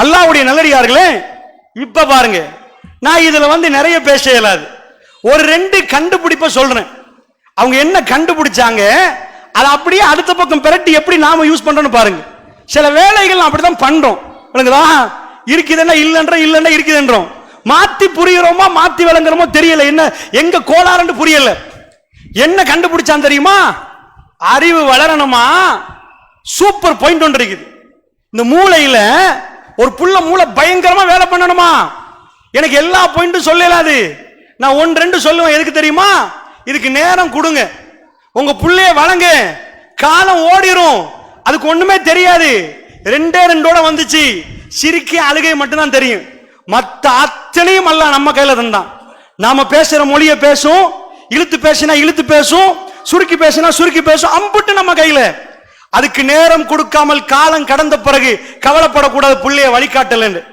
அல்லாவுடைய நல்லடியார்களே இப்ப பாருங்க. நான் இதுல வந்து நிறைய பேச இயலாது. ஒரு ரெண்டு கண்டுபிடிப்ப சொல்றேன். அவங்க என்ன கண்டுபிடிச்சாங்க அதை அப்படியே அடுத்த பக்கம் பிரட்டி எப்படி நாம யூஸ் பண்றோம்னு பாருங்க. சில வேலைகள் அப்படிதான் பண்றோம். விளங்குதா? இருக்குதுன்னா இல்லைன்ற இல்லைன்னா இருக்குதுன்றோம். மாத்தி புரியுறோமா மாத்தி விளங்குறோமோ தெரியல. என்ன எங்க கோளாறுன்னு புரியல. என்ன கண்டுபிடிச்சான் தெரியுமா? அறிவு வளரணுமா? சூப்பர் பாயிண்ட் ஒன்று இருக்குது. இந்த மூளையில ஒரு புள்ள மூளை பயங்கரமா வேலை பண்ணணுமா? எனக்கு எல்லா பாயிண்ட்டும் சொல்லலாது நான் ஒன்று ரெண்டு சொல்லுவேன். எதுக்கு தெரியுமா? இதுக்கு நேரம் கொடுங்க. உங்க புள்ளைய வழங்க காலம் ஓடிரும். அதுக்கு ஒண்ணுமே தெரியாது. ரெண்டே ரெண்டோட வந்துச்சு. சிரிக்க அழுகை மட்டும்தான் தெரியும். மத்த அத்தனையும் அல்ல நம்ம கையில தந்தான். நாம பேசுற மொழியை பேசும். இழுத்து பேசினா இழுத்து பேசும். சுருக்கி பேசினா சுருக்கி பேசும். அம்புட்டு நம்ம கையில. அதுக்கு நேரம் கொடுக்காமல் காலம் கடந்த பிறகு கவலைப்படக்கூடாது புள்ளைய வழிகாட்டலன்னு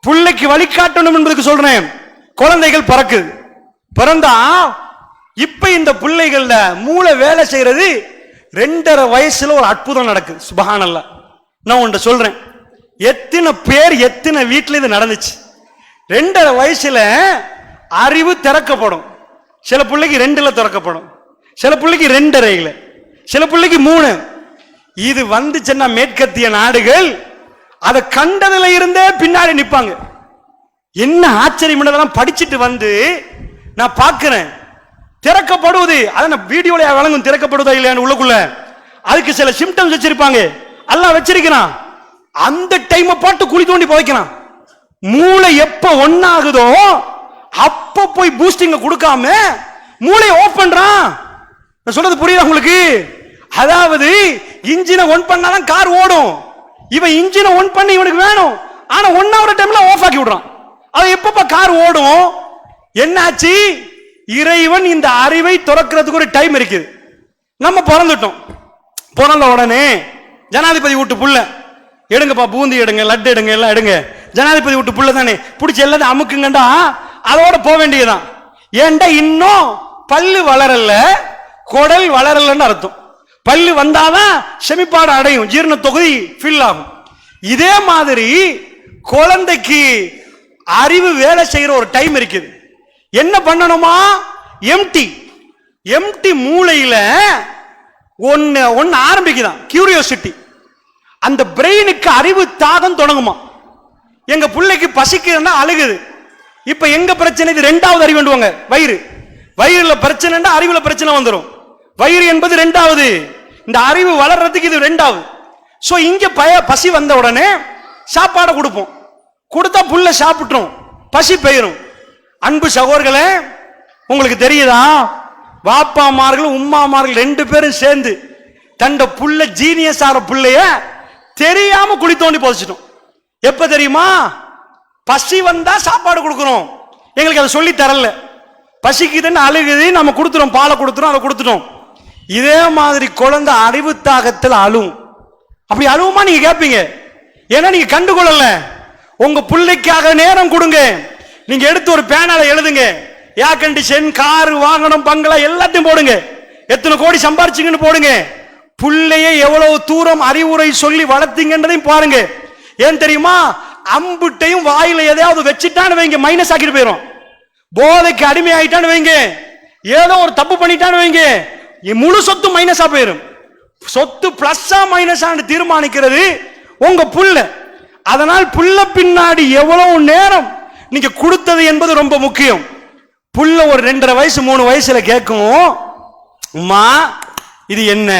பிள்ளைக்கு வழிகாட்டணும் என்பதுக்கு சொல்றேன். குழந்தைகள் பிறக்குது. பிறந்தா இப்ப இந்த பிள்ளைகள்ல மூளை வேலை செய்யறது ரெண்டரை வயசுல ஒரு அற்புதம் நடக்குது. சுபஹானல்லா. நான் உன்ட்ட சொல்றேன். எத்தனை பேர் எத்தனை வீட்டில் இது நடந்துச்சு. ரெண்டரை வயசுல அறிவு திறக்கப்படும். சில பிள்ளைக்கு ரெண்டுல திறக்கப்படும். சில பிள்ளைக்கு ரெண்டரைல சில பிள்ளைக்கு மூணு. இது வந்துச்சுன்னா மேற்கத்திய நாடுகள் அதை கண்டதுல இருந்தே பின்னாடி நிற்பாங்க. என்ன ஆச்சரியம் இதெல்லாம் படிச்சுட்டு வந்து நான் பார்க்கிறேன். திறக்கப்படுவது அதை நான் வீடியோல வழங்கும் திறக்கப்படுவதா இல்லையான்னு உள்ளுக்குள்ள. அதுக்கு சில சிம்டம்ஸ் வச்சிருப்பாங்க. எல்லாம் வச்சிருக்கிறான். அந்த டைமை போட்டு குழி தோண்டி புதைக்கிறான். மூளை எப்ப ஒன்னாகுதோ அப்ப போய் பூஸ்டிங்க கொடுக்காம மூளை ஆஃப் பண்றான். நான் சொல்றது புரியுதா உங்களுக்கு? அதாவது இன்ஜினை ஒன் பண்ணாதான் கார் ஓடும். இவன் இன்ஜினை ஒன் பண்ணி இவனுக்கு வேணும். ஆனா ஒன் ஹவர் டைம்ல ஆஃப் ஆக்கி விடுறான். அது எப்பப்ப கார் ஓடும்? என்னாச்சு? இறைவன் இந்த அறிவை துறக்கிறதுக்கு ஒரு டைம் இருக்குது. நம்ம பிறந்துட்டோம். பிறந்த உடனே ஜனாதிபதி வீட்டு புள்ள. எடுங்கப்பா பூந்தி எடுங்க லட்டு எடுங்க எல்லாம் எடுங்க. ஜனாதிபதி வீட்டு புள்ள தானே. பிடிச்சி எல்லாத்தையும் அமுக்குங்கண்டா அதோட போக வேண்டியதுதான். ஏன்டா இன்னும் பல்லு வளரல குடல் வளரலன்னு அர்த்தம். பல்லு வந்தாதான் செமிப்பாடு அடையும் ஜீரண தொகுதி ஃபில் ஆகும். இதே மாதிரி குழந்தைக்கு அறிவு வேலை செய்கிற ஒரு டைம் இருக்குது. என்ன பண்ணணுமா? எம்டி எம்டி மூளையில் ஒன்று ஒன்று ஆரம்பிக்குதான் கியூரியோசிட்டி அந்த பிரெயினுக்கு அறிவு தாகம் தொடங்குமா? எங்கள் பிள்ளைக்கு பசிக்குதுன்னா அழுகுது. இப்போ எங்கள் பிரச்சனை? இது ரெண்டாவது அறிவுண்டுவாங்க வயிறு. வயிறில் பிரச்சனைன்னா அறிவில் பிரச்சனை வந்துடும் வயிறு என்பது ரெண்டாவது. இந்த அறிவு வளர்றதுக்கு இது ரெண்டாவது. ஸோ இங்கே பய பசி வந்த உடனே சாப்பாடை கொடுப்போம். கொடுத்தா புள்ள சாப்பிட்ரும் பசி பெயரும். அன்பு சகோர்களே உங்களுக்கு தெரியுதா? வாப்பாமார்கள் உம்மாமார்கள் ரெண்டு பேரும் சேர்ந்து தண்ட புள்ள ஜீனியஸ் ஆகிற புள்ளைய தெரியாம குழி தோண்டி புதைச்சிட்டோம். எப்ப தெரியுமா? பசி வந்தா சாப்பாடு கொடுக்குறோம். எங்களுக்கு அதை சொல்லி தரல. பசிக்குதுன்னு அழுகுது நம்ம கொடுத்துறோம் பாலை கொடுத்துறோம் அதை கொடுத்துட்டோம். இதே மாதிரி குழந்தை அறிவு தாகத்தில் அழுவும் அப்படி அழுவுமா நீங்க கேட்பீங்க ஏன்னா நீங்க கண்டுகொள்ளல. உங்க பிள்ளைக்காக நேரம் கொடுங்க. நீங்க எடுத்து ஒரு பேனால எழுதுங்க. ஏர் கண்டிஷன் கார் வாகனம் பங்களா எல்லாத்தையும் போடுங்க. எத்தனை கோடி சம்பாரிச்சிங்கன்னு போடுங்க. புள்ளைய எவ்வளவு தூரம் அறிவுரை சொல்லி வளர்த்தீங்கன்றதையும் பாருங்க. ஏன் தெரியுமா? அம்புட்டையும் வாயில எதையாவது வச்சுட்டான்னு வைங்க மைனஸ் ஆக்கிட்டு போயிடும் போதைக்கு அடிமை ஆயிட்டான்னு வைங்க. ஏதோ ஒரு தப்பு பண்ணிட்டான்னு வைங்க. முழு சொத்து மைனஸா போயிடும் சொத்து பிளஸ்ஸா மைனஸான்னு தீர்மானிக்கிறது உங்க புள்ள அதனால் புள்ள பின்னாடி எவ்வளவு நேரம் நீங்க கொடுத்தது என்பது ரொம்ப முக்கியம். புள்ள ஒரு ரெண்டரை வயசு மூணு வயசுல கேட்கும்? அம்மா இது என்ன?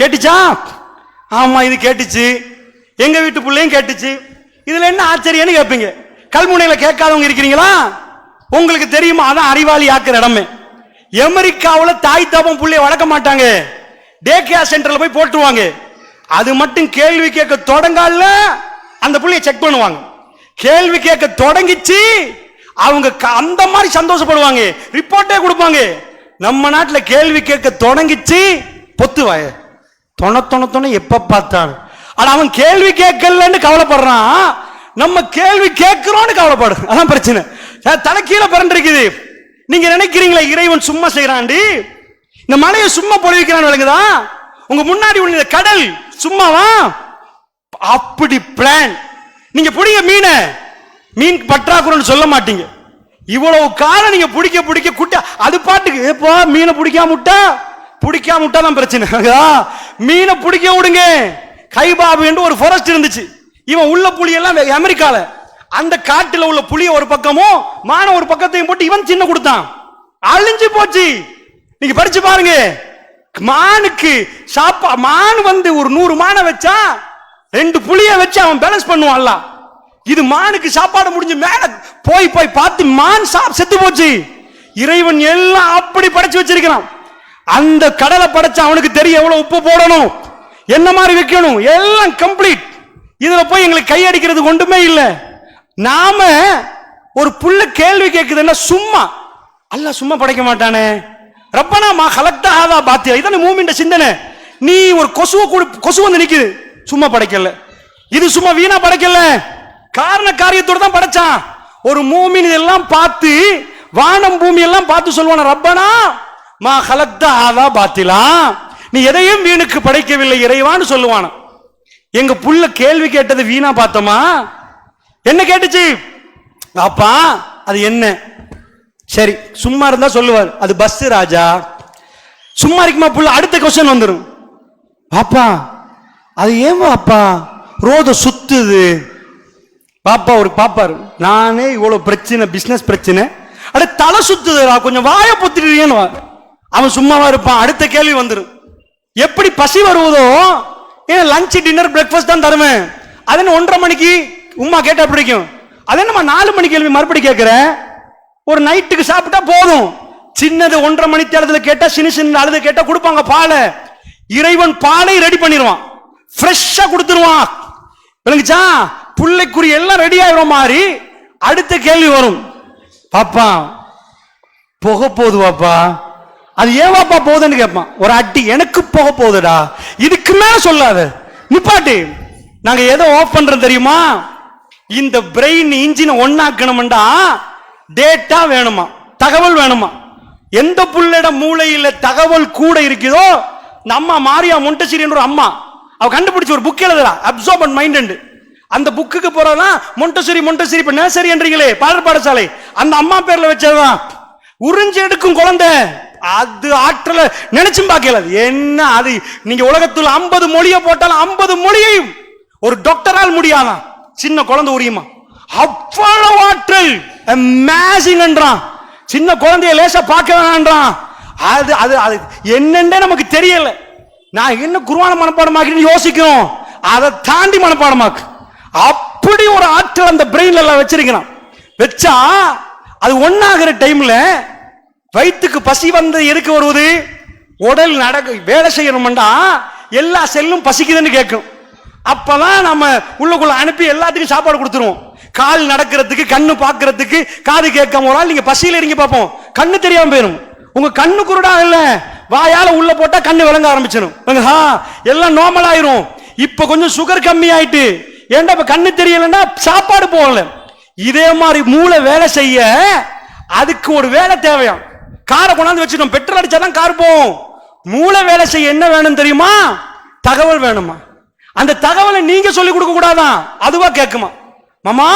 கேட்டுச்சா? ஆமா இது கேட்டுச்சு. எங்க வீட்டு பிள்ளையும் கேட்டுச்சு. இதுல என்ன ஆச்சரியம்னு கேட்பீங்க கல்முனையில கேட்காதவங்க இருக்கிறீங்களா? உங்களுக்கு தெரியுமா? அதான் அறிவாளி ஆக்குற இடமே. அமெரிக்காவில் தாய் தாப்பம் புள்ளைய வளர்க்க மாட்டாங்க. டே கேர் சென்டரில் போய் போட்டுருவாங்க. அது மட்டும் கேள்வி கேட்க தொடங்கால அந்த பிள்ளைய செக் பண்ணுவாங்க. கேள்வி கேட்க தொடங்கிச்சு அவங்க க- அந்த மாதிரி சந்தோஷப்படுவாங்க. ரிப்போர்ட்டே கொடுப்பாங்க. நம்ம நாட்டில் கேள்வி கேட்க தொடங்கிச்சு பொத்து வாய. தொண தொண தொண எப்ப பார்த்தாலும் ஆனா அவன் கேள்வி கேட்கலன்னு கவலைப்படுறான். நம்ம கேள்வி கேட்கிறோம்னு கவலைப்படு அதான் பிரச்சனை. தலை கீழே பிறண்டிருக்குது நீங்க நினைக்கிறீங்களா இறைவன் சும்மா செய்யறாண்டி இந்த மலையை சும்மா பொழிவிக்கிறான்னு விளங்குதா? உங்க முன்னாடி உள்ள கடல் சும்மாவா? அப்படி பிளான் நீங்க பிடிங்க மீனை. மீன் பற்றாக்குறைன்னு சொல்ல மாட்டீங்க. இவ்வளவு காலம் நீங்க பிடிக்க பிடிக்க குட்டா அது பாட்டுக்கு ஏப்பா மீனை பிடிக்காம விட்டா? பிடிக்காம விட்டா தான் பிரச்சனை. மீனை பிடிக்க விடுங்க. கைபாபு என்று ஒரு ஃபாரஸ்ட் இருந்துச்சு. இவன் உள்ள புலியெல்லாம் எல்லாம் அமெரிக்கால. அந்த காட்டுல உள்ள புளிய ஒரு பக்கமும் மான ஒரு பக்கத்தையும் போட்டு இவன் சின்ன கொடுத்தான். அழிஞ்சு போச்சு. நீங்க படிச்சு பாருங்க. மானுக்கு சாப்பா மான் வந்து ஒரு நூறு மானை வச்சா ரெண்டு புளிய வச்சு அவன் பேலன்ஸ் பண்ணுவான்ல. இது மானுக்கு சாப்பாடு முடிஞ்சு மேல போய் போய் பார்த்து மான் சாப் செத்து போச்சு. இறைவன் எல்லாம் அப்படி படைச்சு வச்சிருக்கிறான். அந்த கடலை படைச்ச அவனுக்கு தெரியும் எவ்வளவு உப்பு போடணும். என்ன மாதிரி வைக்கணும்? எல்லாம் கம்ப்ளீட் இதுல போய் எங்களுக்கு கையடிக்கிறது ஒன்றுமே இல்லை. நாம ஒரு புள்ள கேள்வி கேட்குதுன்னா சும்மா அல்ல சும்மா படைக்க மாட்டானே. ரப்பனா மா ஹலக்தா பாத்தியா? இதான மூமின்ற சிந்தனை. நீ ஒரு கொசுவை கூட கொசு வந்து நிற்குது சும்மா படைக்கல. இது சும்மா வீணா படைக்கல. காரண காரியத்தோடு தான் படைச்சான். ஒரு மூமின் இதெல்லாம் பார்த்து வானம் பூமி எல்லாம் பார்த்து சொல்லுவான ரப்பனா மா ஹலக்தா பாத்திலா? நீ எதையும் வீணுக்கு படைக்கவில்லை இறைவான்னு சொல்லுவான எங்க புள்ள கேள்வி கேட்டது வீணா பார்த்தோமா? என்ன கேட்டுச்சு? அப்பா அது என்ன? சரி சும்மா இருந்தா சொல்லுவார். அது பஸ் ராஜா. சும்மா இருக்குமா புள்ள? அடுத்த கொஸ்டின் வந்துடும் பாப்பா அது ஏன் அப்பா ரோத சுத்துது. பாப்பா ஒரு பாப்பாரு. நானே இவ்வளவு பிரச்சனை பிசினஸ் பிரச்சனை. அட தலை சுத்துதுடா. கொஞ்சம் வாய பொத்திடுறீங்கன்னு அவன் சும்மாவா இருப்பான். அடுத்த கேள்வி வந்துடும் எப்படி பசி வருவதோ ஏன் லஞ்ச் டின்னர் பிரேக்ஃபாஸ்ட் தான் தருவேன். அது ஒன்றரை மணிக்கு? உமா கேட்டா பிடிக்கும் அதே என்னம்மா நாலு மணி கேள்வி மறுபடி கேட்கிற ஒரு நைட்டுக்கு சாப்பிட்டா போதும். சின்னது ஒன்றரை மணி தேர்தல கேட்டா சின்ன சின்ன அழுது கேட்டா கொடுப்பாங்க பாலை. இறைவன் பாலை ரெடி பண்ணிடுவான். ஃப்ரெஷ்ஷாக கொடுத்துருவான். விளங்குச்சா? பிள்ளைக்குரிய எல்லாம் ரெடி ஆயிரும் மாதிரி அடுத்த கேள்வி வரும். பாப்பா புகை போகுது பாப்பா. அது ஏவாப்பா போகுதுன்னு கேட்பான் ஒரு அடி எனக்கு புகை போகுதுடா. இதுக்கு மேல சொல்லாத. நிப்பாட்டி. நாங்க எதை ஆஃப் பண்றோம் தெரியுமா? இந்த பிரெயின் இன்ஜினை ஒன்னாக்கணும்டா டேட்டா வேணுமா? தகவல் வேணுமா? எந்த புள்ளிட மூளையில தகவல் கூட இருக்குதோ நம்ம மாரியா மொண்டசிரின்ற ஒரு அம்மா அவ கண்டுபிடிச்ச ஒரு புக் எழுதுறா அப்சர்வ் மைண்ட் அந்த புக்குக்கு போறதான் மொண்டசரி மொண்டசரி இப்ப நேசரி என்றீங்களே பாடல் பாடசாலை. அந்த அம்மா பேர்ல வச்சதுதான். உறிஞ்சு எடுக்கும் குழந்தை. அது ஆற்றல நினைச்சும் பார்க்கல. என்ன அது? நீங்க உலகத்தில் ஐம்பது மொழியை போட்டாலும் ஐம்பது மொழியையும் ஒரு டாக்டரால் முடியாதான். சின்ன குழந்தை உரியுமா? அவ்வளவு ஆற்றல். அமேசிங் என்றான். சின்ன குழந்தைய லேசா பார்க்க வேணான்றான் அது அது அது என்னென்ன நமக்கு தெரியல. நான் என்ன குருவான மனப்பாடமாக்கின்னு யோசிக்கிறோம்? அதை தாண்டி மனப்பாடமாக்கு. அப்படி ஒரு ஆற்றல் அந்த பிரெயின்ல எல்லாம் வச்சிருக்கிறான். வச்சா அது ஒன்னாகிற டைம்ல வயிற்றுக்கு பசி வந்து எதுக்கு வருவது? உடல் நடக்க வேலை செய்யணும்டா எல்லா செல்லும் பசிக்குதுன்னு கேட்கும். அப்பதான் நம்ம உள்ளுக்குள்ள அனுப்பி எல்லாத்துக்கும் சாப்பாடு கொடுத்துருவோம். கால் நடக்கிறதுக்கு கண்ணு பார்க்கறதுக்கு காது கேட்காம ஒரு நீங்க பசியில இருங்க பார்ப்போம் கண்ணு தெரியாம போயிடும் உங்க கண்ணு குருடா இல்ல. வாயால உள்ள போட்டா கண்ணு விளங்க ஆரம்பிச்சிடும் எல்லாம் நார்மல் ஆயிரும். இப்ப கொஞ்சம் சுகர் கம்மி ஆயிட்டு ஏன்டா இப்ப கண்ணு தெரியலன்னா சாப்பாடு போகல. இதே மாதிரி மூளை வேலை செய்ய அதுக்கு ஒரு வேலை தேவையாம். காரை கொண்டாந்து வச்சிடும் பெட்ரோல் அடிச்சாதான் கார் போகும். மூளை வேலை செய்ய என்ன வேணும் தெரியுமா? தகவல் வேணுமா? அந்த தகவலை நீங்க சொல்லி கொடுக்க கூடாதான் அதுவா கேட்குமா மாமா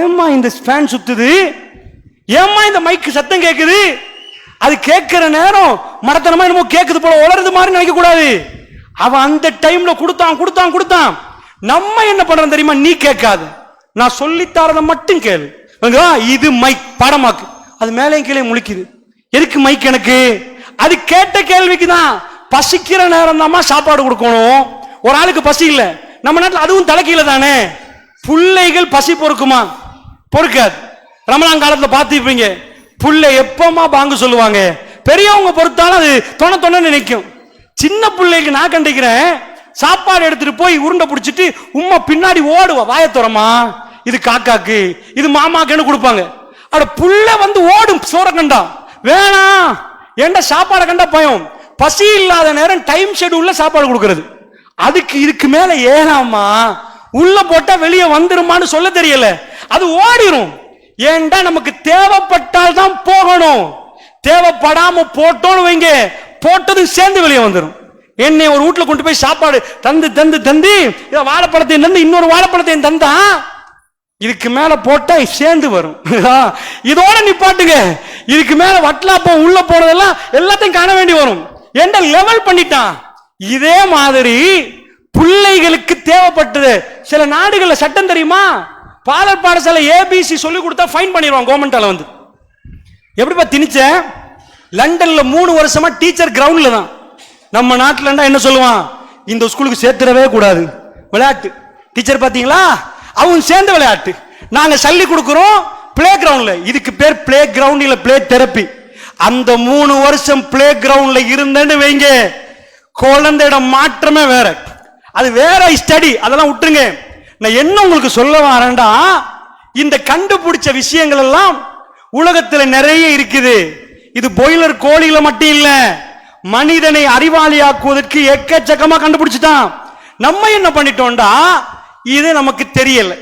ஏம்மா இந்த ஃபேன் சுத்துது? ஏம்மா இந்த மைக்கு சத்தம் கேட்குது அது கேட்கிற நேரம் மடத்தனமா என்னமோ கேட்குது போல உளருது மாதிரி நினைக்க கூடாது. அவன் அந்த டைம்ல கொடுத்தான் கொடுத்தான் கொடுத்தான். நம்ம என்ன பண்றோம் தெரியுமா? நீ கேட்காது. நான் சொல்லித்தாரத மட்டும் கேளு. இது மைக் படமாக்கு. அது மேலேயும் கீழே முழிக்குது. எதுக்கு மைக் எனக்கு? அது கேட்ட கேள்விக்கு தான் பசிக்கிற நேரம் தான் சாப்பாடு கொடுக்கணும். ஒரு ஆளுக்கு பசி இல்லை. நம்ம நாட்டில் அதுவும் தலைக்கீழ தானே. பிள்ளைகள் பசி பொறுக்குமா? பொறுக்காது. ரமலான் காலத்தில் பார்த்துருப்பீங்க. புள்ளை எப்பமா பாங்கு சொல்லுவாங்க. பெரியவங்க பொறுத்தாலும் அது தொண தொணன்னு நினைக்கும் சின்ன பிள்ளைக்கு நான் கண்டிக்கிறேன். சாப்பாடு எடுத்துட்டு போய் உருண்டை பிடிச்சிட்டு உம்மா பின்னாடி ஓடுவா வாயை துறமா? இது காக்காக்கு இது மாமாக்குன்னு கொடுப்பாங்க. அட புள்ள வந்து ஓடும் சோற கண்டா. வேணாம். ஏன்டா சாப்பாடை கண்டா பயம்? பசி இல்லாத நேரம் டைம் ஷெடியூல்ல சாப்பாடு கொடுக்கறது. அதுக்கு இதுக்கு மேல ஏறாமா? உள்ள போட்டா வெளியே வந்துருமான்னு சொல்ல தெரியல. அது ஓடிரும். ஏண்டா நமக்கு தேவைப்பட்டால் தான் போகணும். தேவைப்படாம போட்டோம்னு வைங்க. போட்டதும் சேர்ந்து வெளியே வந்துடும் என்னை ஒரு வீட்டில் கொண்டு போய் சாப்பாடு தந்து தந்து தந்து இதை வாழைப்பழத்தையும் தந்து இன்னொரு வாழைப்பழத்தையும் தந்தா இதுக்கு மேல போட்டா சேர்ந்து வரும். இதோட நிப்பாட்டுங்க. இதுக்கு மேல வட்டலாப்பம் உள்ள போனதெல்லாம் எல்லாத்தையும் காண வேண்டி வரும். என்ன லெவல் பண்ணிட்டான்? இதே மாதிரி பிள்ளைகளுக்கு தேவைப்பட்டது. சில நாடுகளில் சட்டம் தெரியுமா? பாலர் பாடசாலை ஏபிசி சொல்லி கொடுத்தா ஃபைன் பண்ணிடுவான் கவர்மெண்டால வந்து. எப்படிப்பா திணிச்சேன் லண்டன்ல மூணு வருஷமா டீச்சர் கிரவுண்ட்ல தான். நம்ம நாட்டில் என்ன சொல்லுவான்? இந்த ஸ்கூலுக்கு சேர்த்துடவே கூடாது. விளையாட்டு. டீச்சர் பார்த்தீங்களா அவங்க சேர்ந்த விளையாட்டு. நாங்கள் சல்லி கொடுக்குறோம் பிளே கிரவுண்டில் இதுக்கு பேர் பிளே கிரவுண்ட் இல்லை பிளே தெரப்பி அந்த மூணு வருஷம் பிளே கிரவுண்ட்ல இருந்தேன்னு வைங்க. குழந்தையோட மாற்றமே வேற. அது வேற ஸ்டடி அதெல்லாம் விட்டுருங்க. நான் என்ன உங்களுக்கு சொல்ல வரேன்டா? இந்த கண்டுபிடிச்ச விஷயங்கள் எல்லாம் உலகத்துல நிறைய இருக்குது. இது பாய்லர் கோழிகளை மட்டும் இல்ல. மனிதனை அறிவாளியாக்குவதற்கு எக்கச்சக்கமா கண்டுபிடிச்சிட்டான். நம்ம என்ன பண்ணிட்டோம்டா? இது நமக்கு தெரியல.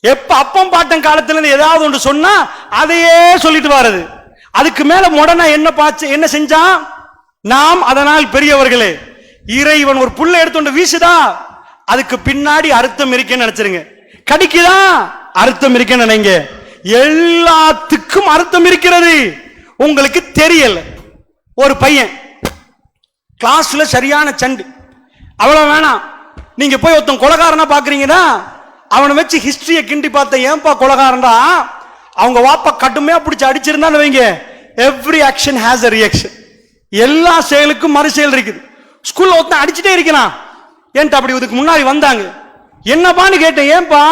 எப்ப அப்பம் பாட்டன் காலத்துல இருந்து ஏதாவது ஒன்று சொன்னா அதையே சொல்லிட்டு வர்றது. அதுக்கு மேல முடனா என்ன பாச்சு என்ன செஞ்சான்? நாம் அதனால் பெரியவர்களே இறைவன் ஒரு புல்லை எடுத்துட்டு வீசுதா? அதுக்கு பின்னாடி அர்த்தம் இருக்கேன்னு நினைச்சிருங்க. கடிக்குதா? அர்த்தம் இருக்கேன்னு நினைங்க. எல்லாத்துக்கும் அர்த்தம் இருக்கிறது. உங்களுக்கு தெரியல. ஒரு பையன் கிளாஸ்ல சரியான சண்டு. அவ்வளவு வேணாம். நீங்க போய் ஒருத்தன் கொலகாரனா பாக்குறீங்கன்னா அவனை வச்சு ஹிஸ்டரியை கிண்டி பார்த்த ஏன்பா கொலகாரன்டா? அவங்க வாப்பா கடுமையா பிடிச்சி அடிச்சிருந்தான்னு வைங்க. Every action has a reaction எல்லா செயலுக்கும் மறு செயல் இருக்குது. ஸ்கூல்ல ஒருத்தன் அடிச்சுட்டே இருக்கிறான். ஏன்ட்டு அப்படி இதுக்கு முன்னாடி வந்தாங்க? என்னப்பான்னு கேட்டேன். ஏன்பா?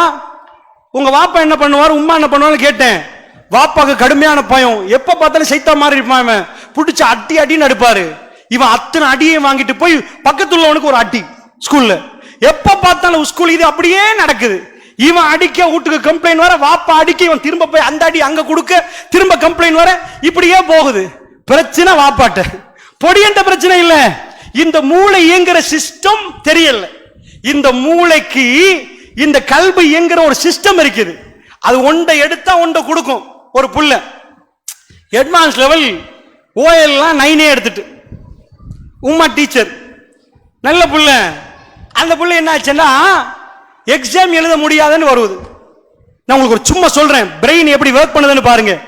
உங்க வாப்பா என்ன பண்ணுவார்? உம்மா என்ன பண்ணுவான்னு கேட்டேன். வாப்பாக்கு கடுமையான பயம். எப்ப பார்த்தாலும் சைத்தா மாதிரி இருப்பான் இவன். பிடிச்சி அட்டி அடின்னு அடிப்பாரு இவன் அத்தனை அடியை வாங்கிட்டு போய் பக்கத்துல உள்ளவனுக்கு ஒரு அட்டி ஸ்கூல்ல எப்ப பார்த்தாலும் ஸ்கூல் இது அப்படியே நடக்குது. இவன் அடிக்க வீட்டுக்கு கம்ப்ளைண்ட் வர வாப்பா அடிக்க இவன் திரும்ப போய் அந்த அடி அங்க கொடுக்க திரும்ப கம்ப்ளைண்ட் வர இப்படியே போகுது. பிரச்சனை வாப்பாட்ட. பொடி எந்த பிரச்சனை இல்ல. இந்த மூளை இயங்குற சிஸ்டம் தெரியல. இந்த மூளைக்கு இந்த கல்வி இயங்குற ஒரு சிஸ்டம் இருக்குது. அது ஒன்றை எடுத்தா ஒன்றை கொடுக்கும். ஒரு புள்ள. அட்வான்ஸ் லெவல் ஓஎல்லாம் நைனே எடுத்துட்டு. உம்மா டீச்சர் நல்ல புள்ள. அந்த புள்ள என்ன ஆச்சுன்னா எக்ஸாம் எழுத முடியாதுன்னு வருவது நான் உங்களுக்கு ஒரு சும்மா சொல்றேன். பிரெயின் எப்படி ஒர்க் பண்ணுதுன்னு பாருங்க.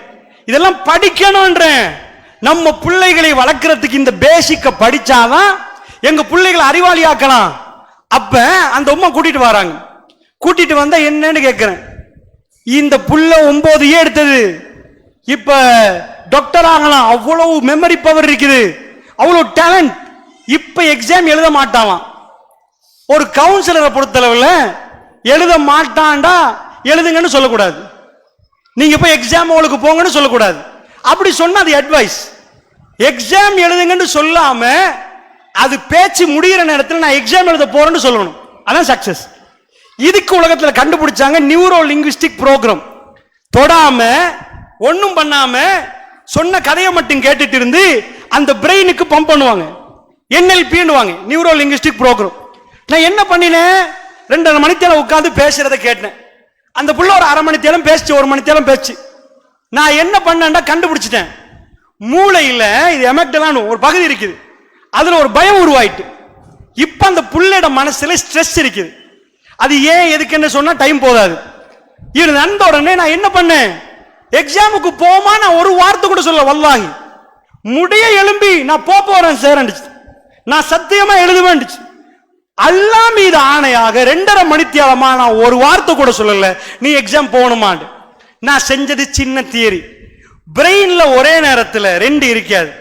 இதெல்லாம் படிக்கணும்ன்றேன். நம்ம பிள்ளைகளை வளர்க்கறதுக்கு இந்த பேசிக்க படிச்சாதான் எங்க பிள்ளைகளை அறிவாளியாக்கலாம். அப்ப அந்த உமா கூட்டிட்டு வராங்க. கூட்டிட்டு வந்தா என்னன்னு கேட்கிறேன் இந்த புள்ள ஒன்பது ஏ எடுத்தது. இப்ப டாக்டர் ஆகலாம். அவ்வளவு மெமரி பவர் இருக்குது. அவ்வளவு டேலண்ட் இப்ப எக்ஸாம் எழுத மாட்டாவான் ஒரு கவுன்சிலரை பொறுத்தளவில் எழுத மாட்டான்டா எழுதுங்கன்னு சொல்லக்கூடாது. நீங்க போய் எக்ஸாம் உங்களுக்கு போங்கன்னு சொல்லக்கூடாது. அப்படி சொன்னால் அது அட்வைஸ் எக்ஸாம் எழுதுங்கன்னு சொல்லாம அது பேச்சு முடியிற நேரத்தில் நான் எக்ஸாம் எழுத போறேன்னு சொல்லணும். அதான் சக்சஸ் இதுக்கு உலகத்தில் கண்டுபிடிச்சாங்க நியூரோ லிங்குவிஸ்டிக் ப்ரோக்ராம் தொடாம ஒன்றும் பண்ணாம சொன்ன கதையை மட்டும் கேட்டுட்டு இருந்து அந்த பிரெயினுக்கு பம்ப் பண்ணுவாங்க. என்எல்பின்னுவாங்க நியூரோ லிங்குவிஸ்டிக் ப்ரோக்ராம் நான் என்ன பண்ணினேன்? ரெண்டரை மணித்தேரம் உட்காந்து பேசுறதை கேட்டேன். அந்த புள்ள ஒரு அரை மணித்தேலம் பேசிச்சு ஒரு மணித்தேலம் பேச்சு. நான் என்ன பண்ணேன்டா கண்டுபிடிச்சிட்டேன். மூளையில் இது எமக்டலான்னு ஒரு பகுதி இருக்குது. அதில் ஒரு பயம் உருவாயிட்டு. இப்போ அந்த புள்ளையோட மனசில் ஸ்ட்ரெஸ் இருக்குது. அது ஏன் எதுக்குன்னு சொன்னால் டைம் போதாது. இது நந்த உடனே நான் என்ன பண்ணேன்? எக்ஸாமுக்கு போமா நான் ஒரு வார்த்தை கூட சொல்ல வல்லாகி. முடிய எழும்பி நான் போக போறேன் சேரண்டுச்சு நான் சத்தியமா எழுதுவேன்டுச்சு அல்லா மீது ஆணையாக ரெண்டரை மணித்தியாலமா நான் ஒரு வார்த்தை கூட சொல்லல. நீ எக்ஸாம் போகணுமாண்டு. நான் செஞ்சது சின்ன தியரி. பிரெயின்ல ஒரே நேரத்தில் ரெண்டு இருக்காது.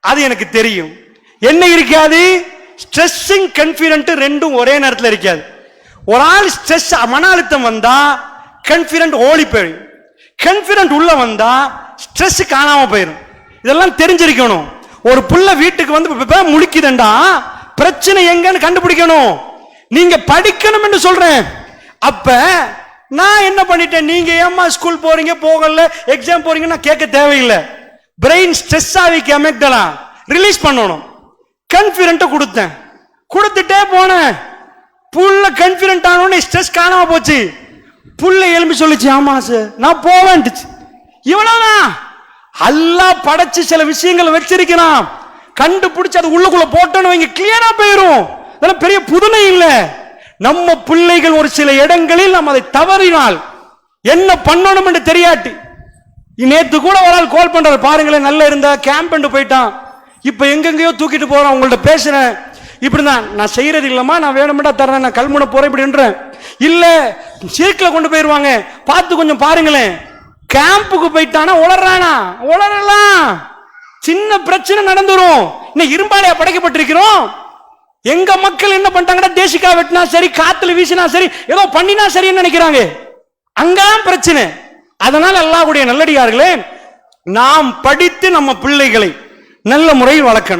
அது எனக்கு தெரியும். என்ன இருக்காது? ஸ்ட்ரெஸ்ஸிங் கன்ஃபிடென்ட் ரெண்டும் ஒரே நேரத்தில் இருக்காது. ஒரு ஆள் ஸ்ட்ரெஸ் மன அழுத்தம் வந்தால் கன்ஃபிடென்ட் ஓடி போயிடும். கன்ஃபிடென்ட் உள்ளே வந்தால் ஸ்ட்ரெஸ் காணாமல் போயிடும். இதெல்லாம் தெரிஞ்சிருக்கணும். ஒரு புள்ள வீட்டுக்கு வந்து முழிக்குதுண்டா. பிரச்சனை எங்கன்னு கண்டுபிடிக்கணும். நீங்க படிக்கணும் என்று சொல்றேன். அப்ப நான் என்ன பண்ணிட்டேன்? நீங்க ஏமா ஸ்கூல் போறீங்க போகல எக்ஸாம் போறீங்கன்னா கேட்க தேவையில்லை. பிரெயின் ஸ்ட்ரெஸ் ஆகிக்க அமைக்கலாம் ரிலீஸ் பண்ணணும். கன்ஃபிடென்ட்டை கொடுத்தேன். கொடுத்துட்டே போனேன். புள்ள கன்ஃபிடென்ட் ஆனோடனே ஸ்ட்ரெஸ் காணாம போச்சு. புள்ள எழும்பி சொல்லுச்சு ஆமா சார் நான் போவேன்ட்டுச்சு. இவ்வளவுதான் அல்லா படைச்சு சில விஷயங்களை வச்சிருக்கிறான். கண்டுபிடிச்சு அது உள்ளுக்குள்ள போட்டோன்னு வைங்க கிளியரா போயிரும். அதெல்லாம் பெரிய புதுமை இல்லை. நம்ம பிள்ளைகள் ஒரு சில இடங்களில் நாம் அதை தவறினால் என்ன பண்ணணும் என்று தெரியாட்டி. நேத்து கூட ஒரு ஆள் கால் பண்றாரு. பாருங்களேன் நல்லா இருந்தா கேம்ப் போயிட்டான். இப்ப எங்கெங்கயோ தூக்கிட்டு போறான். உங்கள்ட்ட பேசுறேன் இப்படிதான் நான் செய்யறது இல்லம்மா நான் வேணும்டா தர்றேன் நான் கல்முனை போறேன் இப்படின்றேன் இல்ல சீக்கிர கொண்டு போயிருவாங்க. பார்த்து கொஞ்சம் பாருங்களேன். கேம்புக்கு போயிட்டானா உளறானா? உளரலாம் சின்ன பிரச்சனை நடந்துரும். இன்னும் இரும்பாலையா படைக்கப்பட்டிருக்கிறோம்? எங்க மக்கள் என்ன பண்ணிட்டாங்கன்னா தேசிக்கா வெட்டினா சரி காத்துல வீசினா சரி ஏதோ பண்ணினா சரின்னு நினைக்கிறாங்க. அங்கதான் பிரச்சனை. அதனால அல்லாஹ்வுடைய நல்லடியார்களே நாம் படித்து நம்ம பிள்ளைகளை நல்ல முறையில் வளர்க்கணும்.